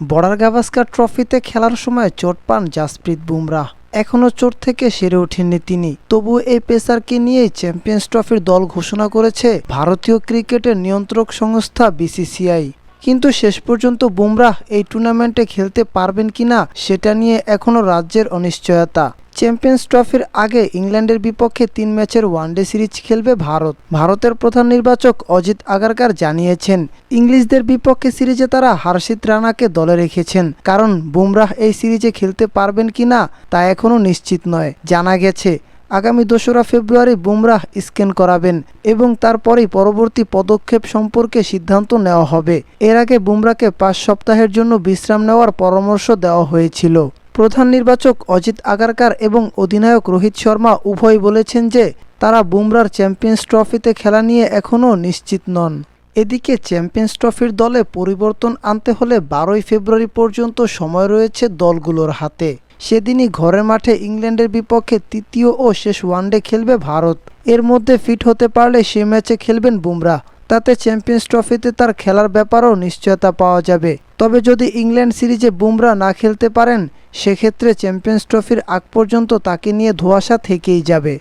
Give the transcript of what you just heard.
Border Gavaskar ট্রফিতে খেলার সময় চোট পান জাসপ্রীত বুমরাহ এখনও চোট থেকে সেরে ওঠেননি তিনি। তবু এই পেসারকে নিয়েই চ্যাম্পিয়ন্স ট্রফির দল ঘোষণা করেছে ভারতীয় ক্রিকেটের নিয়ন্ত্রক সংস্থা বিসিসিআই। কিন্তু শেষ পর্যন্ত বুমরাহ এই টুর্নামেন্টে খেলতে পারবেন কিনা, সেটা নিয়ে এখনও রাজ্যের অনিশ্চয়তা। চ্যাম্পিয়ন্স ট্রফির আগে ইংল্যান্ডের বিপক্ষে তিন ম্যাচের ওয়ানডে সিরিজ খেলবে ভারত। ভারতের প্রধান নির্বাচক অজিত আগারকার জানিয়েছেন, ইংলিশদের বিপক্ষে সিরিজে তারা হার্ষিত রানাকে দলে রেখেছেন, কারণ বুমরাহ এই সিরিজে খেলতে পারবেন কিনা তা এখনও নিশ্চিত নয়। জানা গেছে, আগামী দোসরা ফেব্রুয়ারি বুমরাহ স্ক্যান করাবেন এবং তারপরেই পরবর্তী পদক্ষেপ সম্পর্কে সিদ্ধান্ত নেওয়া হবে। এর আগে বুমরাকে পাঁচ সপ্তাহের জন্য বিশ্রাম নেওয়ার পরামর্শ দেওয়া হয়েছিল। প্রধান নির্বাচক অজিত আগারকার এবং অধিনায়ক রোহিত শর্মা উভয় বলেছেন যে তারা বুমরার চ্যাম্পিয়ন্স ট্রফিতে খেলা নিয়ে এখনও নিশ্চিত নন। এদিকে চ্যাম্পিয়ন্স ট্রফির দলে পরিবর্তন আনতে হলে বারোই ফেব্রুয়ারি পর্যন্ত সময় রয়েছে দলগুলোর হাতে। সেদিনই ঘরের মাঠে ইংল্যান্ডের বিপক্ষে তৃতীয় ও শেষ ওয়ানডে খেলবে ভারত। এর মধ্যে ফিট হতে পারলে সে ম্যাচে খেলবেন বুমরাহ তাতে চ্যাম্পিয়ন্স ট্রফিতে তার খেলার ব্যাপারেও নিশ্চয়তা পাওয়া যাবে। তবে যদি ইংল্যান্ড সিরিজে বুমরা না খেলতে পারেন, সেক্ষেত্রে চ্যাম্পিয়ন্স ট্রফির আগ পর্যন্ত তাকে নিয়ে ধোঁয়াশা থেকেই যাবে।